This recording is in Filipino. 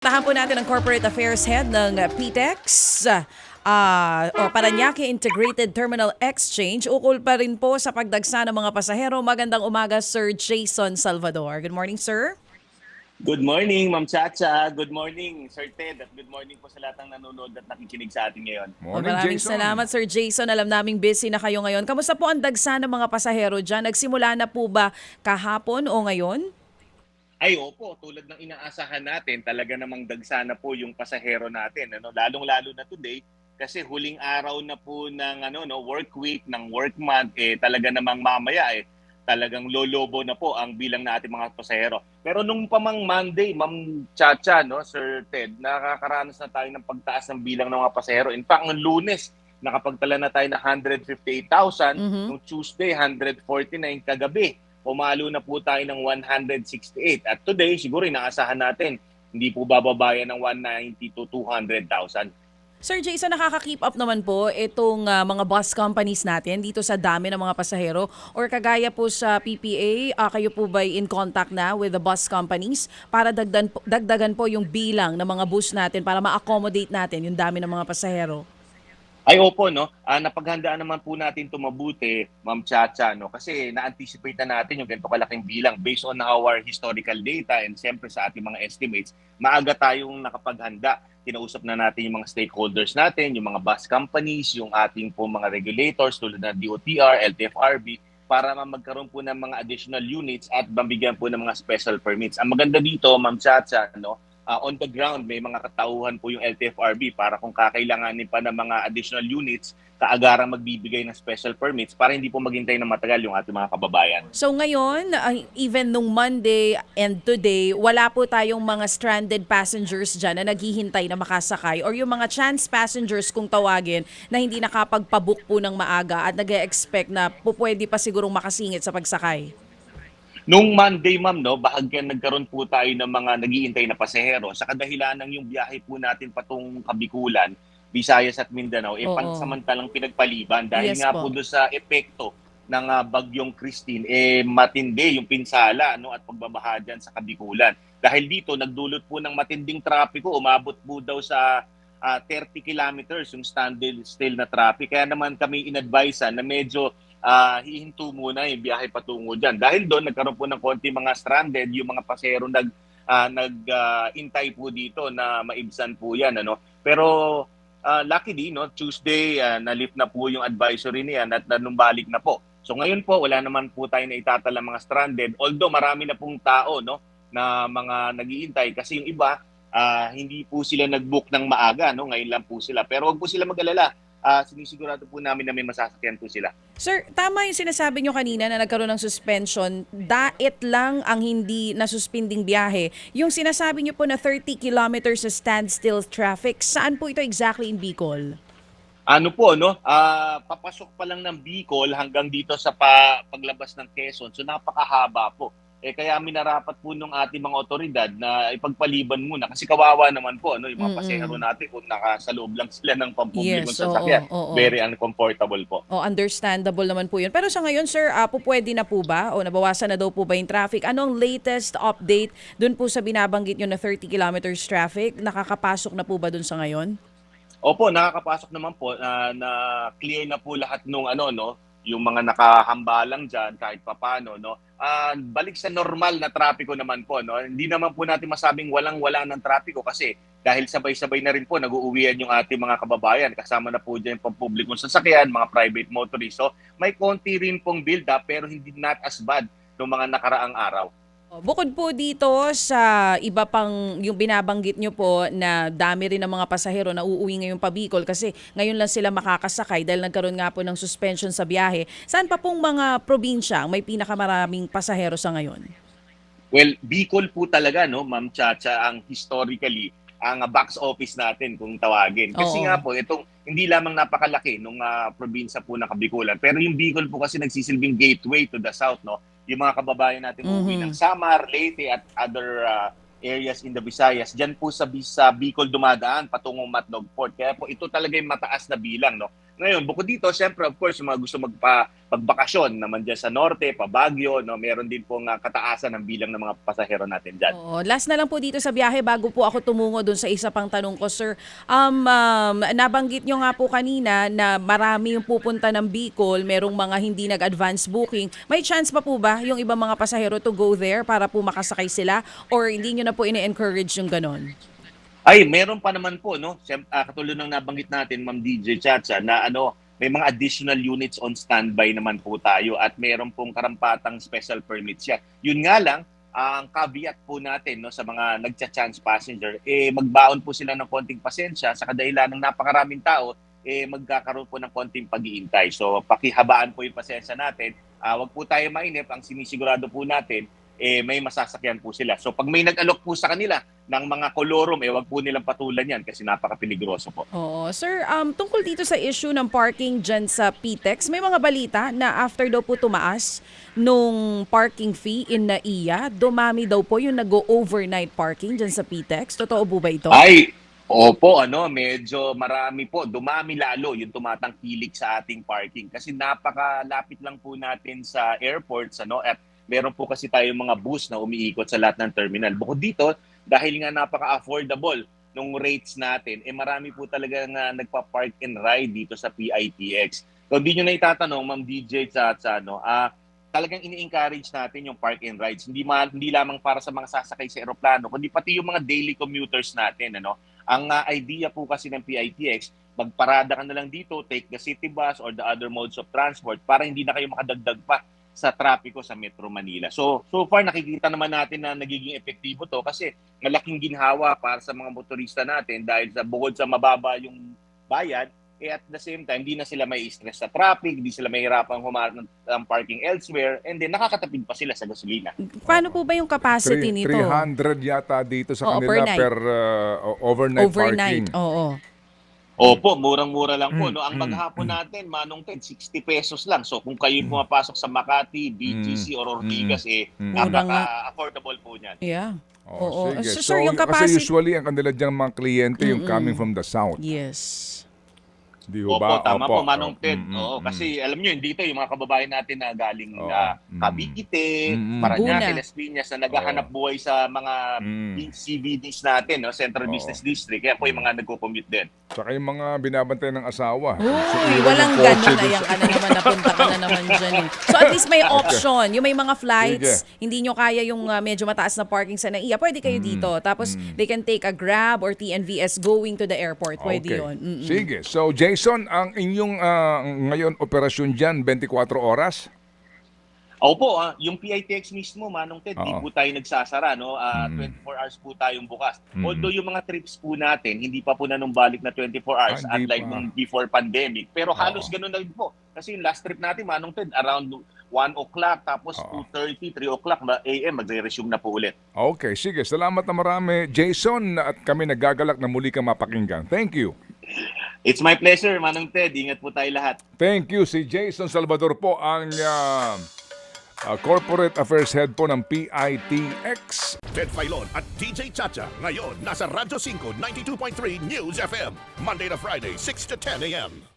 Tahan po natin ang Corporate Affairs Head ng PTEX. Uh, o Paranaque Integrated Terminal Exchange. Ukol pa rin po sa pagdagsa ng mga pasahero. Magandang umaga, Sir Jason Salvador. Good morning, sir. Good morning, Ma'am Chacha. Good morning, Sir Ted. At good morning po sa lahat ng nanonood at nakikinig sa atin ngayon. Morning, Maraming Jason. salamat, Sir Jason. Alam naming busy na kayo ngayon. Kamusta po ang dagsa ng mga pasahero dyan? Nagsimula na po ba kahapon o ngayon? Ay, opo, tulad ng inaasahan natin, talaga namang dagsa na po yung pasahero natin. Ano? Lalong-lalo na today, kasi huling araw na po ng ano, no, work week, ng work month, eh, talaga namang mamaya, eh, talagang lolobo na po ang bilang na ating mga pasahero. Pero nung pamang Monday, Ma'am Chacha, no, Sir Ted, nakakaranas na tayo ng pagtaas ng bilang ng mga pasahero. In fact, ng lunes, nakapagtala na tayo ng 158,000. Mhm. Nung Tuesday, 149 kagabi. Pumalo na po tayo ng 168. At today, siguro inaasahan natin, hindi po bababayan ng 190 to 200,000. Sir Jason, nakaka-keep up naman po itong ah, mga bus companies natin dito sa dami ng mga pasahero or kagaya po sa PPA, ah, kayo po ba in contact na with the bus companies para dagdan, dagdagan po yung bilang ng mga bus natin para ma-accommodate natin yung dami ng mga pasahero? Ay opo, no? Ah, napaghandaan naman po natin ito mabuti, Ma'am Chacha, no? Kasi na-anticipate na natin yung ganito kalaking bilang based on our historical data and siyempre sa ating mga estimates, maaga tayong nakapaghanda. Kinausap na natin yung mga stakeholders natin, yung mga bus companies, yung ating po mga regulators tulad ng DOTR, LTFRB, para ma- magkaroon po ng mga additional units at mabigyan po ng mga special permits. Ang maganda dito, Ma'am Chacha, no? Uh, on the ground may mga katauhan po yung LTFRB para kung kakailanganin pa ng mga additional units, kaagarang magbibigay ng special permits para hindi po maghintay ng matagal yung ating mga kababayan. So ngayon, ah, even nung Monday and today, wala po tayong mga stranded passengers dyan na naghihintay na makasakay or yung mga chance passengers kung tawagin na hindi nakapagpabook po ng maaga at nag expect na po pwede pa sigurong makasingit sa pagsakay. Nung Monday, ma'am, no, bahagyan nagkaroon po tayo ng mga nagiintay na pasahero sa kadahilan ng yung biyahe po natin patungong Kabikulan, Visayas at Mindanao, eh Oo. pansamantalang pinagpaliban dahil Yes nga po. po doon sa epekto ng ah, bagyong Christine, eh matindi yung pinsala no, at pagbabaha dyan sa Kabikulan. Dahil dito, nagdulot po ng matinding trapiko, umabot po daw sa ah, 30 kilometers yung standstill still na traffic. Kaya naman kami in-advise na medyo ah, hihinto muna yung biyahe patungo dyan. Dahil doon, nagkaroon po ng konti mga stranded, yung mga pasero nag, ah, nag-intay po dito na maibsan po yan. Ano? Pero ah, luckily, no, Tuesday, ah, na-lift na po yung advisory niyan at nanumbalik na po. So ngayon po, wala naman po tayo na itatala mga stranded. Although marami na pong tao no, na mga nagiintay kasi yung iba, ah, hindi po sila nag-book ng maaga. No? Ngayon lang po sila. Pero wag po sila mag-alala. Ah, sinisigurado po namin na may masasakyan po sila. Sir, tama yung sinasabi nyo kanina na nagkaroon ng suspension. Dait lang ang hindi nasuspinding biyahe. Yung sinasabi nyo po na 30 kilometers sa standstill traffic, saan po ito exactly in Bicol? Ano po, no? Ah, papasok pa lang ng Bicol hanggang dito sa pa, paglabas ng Quezon. So napakahaba po. Eh kaya minarapat po nung ating mga otoridad na ipagpaliban muna kasi kawawa naman po ano yung mga Mm-mm. pasahero natin kung nasa loob lang sila ng pampublikong Yes, sasakyan. oo, oo. Very uncomfortable po. O understandable naman po yun. Pero sa ngayon, sir, uh, po pwede na po ba? O nabawasan na daw po ba yung traffic? Anong latest update dun po sa binabanggit nyo na 30 kilometers traffic? Nakakapasok na po ba dun sa ngayon? Opo, nakakapasok naman po ah, na clear na po lahat nung ano no, yung mga nakahambalang diyan kahit papano no. Ah, balik sa normal na trapiko naman po no. Hindi naman po natin masabing walang-wala ng trapiko kasi dahil sabay-sabay na rin po nag-uuwian yung ating mga kababayan kasama na po diyan yung pampublikong sasakyan, mga private motorists. So, may konti rin pong build up pero hindi not as bad nung mga nakaraang araw. O, Bukod po dito sa iba pang yung binabanggit nyo po na dami rin ng mga pasahero na uuwi ngayon pa Bicol kasi ngayon lang sila makakasakay dahil nagkaroon nga po ng suspension sa biyahe. Saan pa pong mga probinsya ang may pinakamaraming pasahero sa ngayon? Well, Bicol po talaga, no, Ma'am Chacha, ang historically, ang box office natin kung tawagin. Kasi Oo. nga po, itong hindi lamang napakalaki nung ah, probinsya po ng Kabikulan, pero yung Bicol po kasi nagsisilbing gateway to the south, no? Yung mga kababayan natin uuwi Mhm. ng Samar, Leyte at other ah, areas in the Visayas. Diyan po sa, sa Bicol dumadaan patungong Matnog Port. Kaya po ito talaga yung mataas na bilang, no? Ngayon, bukod dito, siyempre, of course, yung mga gusto magpa pagbakasyon naman dyan sa norte, pa Baguio, no, meron din pong ah, kataasan ng bilang ng mga pasahero natin dyan. Oo. Last na lang po dito sa biyahe bago po ako tumungo dun sa isa pang tanong ko, sir. Um, um, nabanggit nyo nga po kanina na marami yung pupunta ng Bicol, merong mga hindi nag-advance booking. May chance pa po ba yung ibang mga pasahero to go there para po makasakay sila? Or hindi nyo na po ine-encourage yung ganon? Ay, meron pa naman po, no? Ah, katulad ng nabanggit natin, Ma'am DJ Chacha, na ano, may mga additional units on standby naman po tayo at meron pong karampatang special permits siya. Yun nga lang, ang caveat po natin no, sa mga nagcha-chance passenger, eh, magbaon po sila ng konting pasensya sa kadahilan ng napakaraming tao, eh, magkakaroon po ng konting pag-iintay. So, pakihabaan po yung pasensya natin. Ah, wag po tayo mainip. Ang sinisigurado po natin, eh, may masasakyan po sila. So, pag may nag-alok po sa kanila ng mga kolorum, eh, wag po nilang patulan yan kasi napaka-peligroso po. Oo. Sir, um, tungkol dito sa issue ng parking dyan sa PTEX, may mga balita na after daw po tumaas nung parking fee in NAIA, dumami daw po yung nag-overnight parking dyan sa PTEX. Totoo po ba ito? Ay, opo, ano, medyo marami po. Dumami lalo yung tumatangkilik sa ating parking kasi napakalapit lang po natin sa airports, ano, at meron po kasi tayong mga bus na umiikot sa lahat ng terminal. Bukod dito, dahil nga napaka-affordable nung rates natin, eh marami po talaga nga nagpa-park and ride dito sa PITX. So, hindi nyo na itatanong, Ma'am DJ, sa, sa ano, ah, talagang ini-encourage natin yung park and rides. Hindi, ma, hindi lamang para sa mga sasakay sa eroplano, kundi pati yung mga daily commuters natin. Ano? Ang ah, idea po kasi ng PITX, magparada ka na lang dito, take the city bus or the other modes of transport para hindi na kayo makadagdag pa sa trapiko sa Metro Manila. So, so far nakikita naman natin na nagiging epektibo to kasi malaking ginhawa para sa mga motorista natin dahil sa bukod sa mababa yung bayad, eh at the same time, hindi na sila may stress sa traffic, hindi sila mahirapang humarap ng ng parking elsewhere, and then nakakatapid pa sila sa gasolina. Paano po ba yung capacity Three- nito? 300 yata dito sa Oo, kanila per night. per uh, overnight, Overnight. parking. Oo. Opo, murang-mura lang po. Mm, No? Ang mm, maghapon mm. natin, Manong Ted, 60 pesos lang. So kung kayo pumapasok sa Makati, BGC, or Ortigas, eh, Mm. Napaka-affordable po niyan. Yeah. Oh, Oo. sige. So, sir, yung Kasi capacity- usually, ang kanila diyang mga kliyente yung coming from the south. Yes. Di Opo, ba? tama po, Manong Oh, Ted. mm, mm, Oo, mm. kasi alam nyo, dito yung mga kababayan natin na galing Oo, na mm. Cavite, Mm, mm. Parañaque, Laguna. Las Piñas na naghahanap buhay sa mga Mm. CBDs natin, no? Central Oo. Business District. Kaya po yung mga nagko-commute din. Tsaka yung mga binabantay ng asawa. Uy, Iwan walang yung kotse ganun. dun Ayan sa- ka na naman, napunta ka na naman dyan. Eh. So at least may option. Yung may mga flights, hindi nyo kaya yung uh, medyo mataas na parking sa NAIA, pwede kayo dito. Tapos they can take a Grab or TNVS going to the airport. Pwede Okay. yun. Mm-mm. Sige. So, Jason, ang inyong ah, ngayon operasyon dyan, 24 oras? Opo, ah, yung PITX mismo, Manong Ted, di Oo. po tayo nagsasara. No? Ah, Mm. 24 hours po tayong bukas. Mm. Although yung mga trips po natin, hindi pa po nanumbalik na 24 hours Ah, hindi unlike pa. nung before pandemic. Pero halos Oo. ganun na rin po. Kasi yung last trip natin, Manong Ted, around 1 o'clock, tapos Oo. 2.30, 3 o'clock ma- AM, magre-resume na po ulit. Okay, sige. Salamat na marami, Jason. At kami nagagalak na muli kang mapakinggan. Thank you. It's my pleasure, Manong Ted. Ingat po tayo lahat. Thank you. Si Jason Salvador po ang ah, ah, Corporate Affairs Head po ng PITX. Ted Filon at DJ Chacha. Ngayon, nasa Radyo 5, 92.3 News FM. Monday to Friday, 6 to 10 a.m.